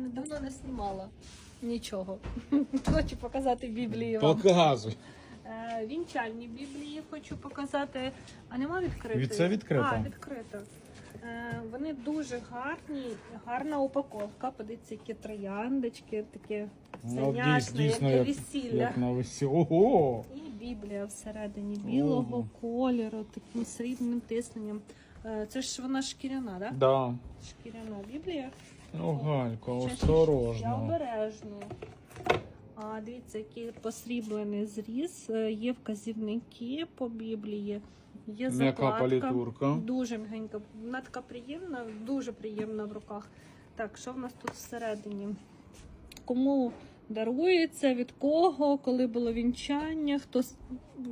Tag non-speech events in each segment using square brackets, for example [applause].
Давно не знімала нічого. [laughs] Хочу показати Біблії вам. Показуй. Е, Вінчальні Біблії хочу показати. А нема відкритої? Від- це відкрито. А, відкрито. Е, Вони дуже гарні, гарна упаковка. Подивіться, які трояндочки, такі Ну, синяшне, дійсно, яке як, весілля. як на весі. Ого! І Біблія всередині білого Ого. кольору, таким срібним тисненням. Е, Це ж вона шкіряна, так? Да? Да. Шкіряна Біблія. Ну, Галько, Я обережно. А, дивіться, який посріблений зріз. Е, Є вказівники по Біблії. Є М'яка закладка. палітурка. Дуже м'ягенька. Вона така приємна, дуже приємна в руках. Так, що в нас тут всередині? Кому дарується, від кого, коли було вінчання, хто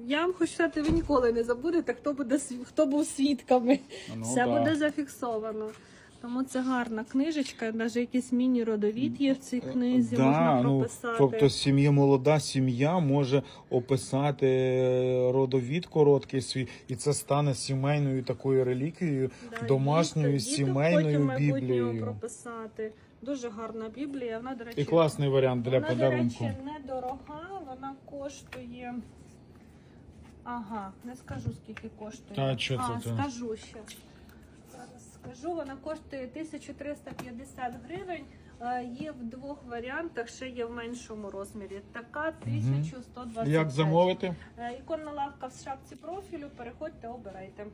я вам хочу сказати, ви ніколи не забудете, хто буде хто був свідками. Ну, Все да. буде зафіковано. Тому це гарна книжечка, навіть якийсь міні-родовід є в цій книзі, да, можна ну, прописати. тобто сім'я, молода сім'я може описати е, родовід короткий свій, і це стане сімейною такою реліквією, Да, домашньою діти- діти сімейною майбутнього Біблією. прописати. Дуже гарна Біблія. Вона, до речі, І класний варіант для вона, подарунку. до речі, недорога, вона коштує. Ага, не скажу скільки коштує. Та, що це а, ти? скажу ще. Скажу, вона коштує 1350 гривень. Е, Є в двох варіантах, ще є в меншому розмірі. Така 1125. Як замовити? Е, Іконна лавка в шапці профілю. Переходьте, обирайте.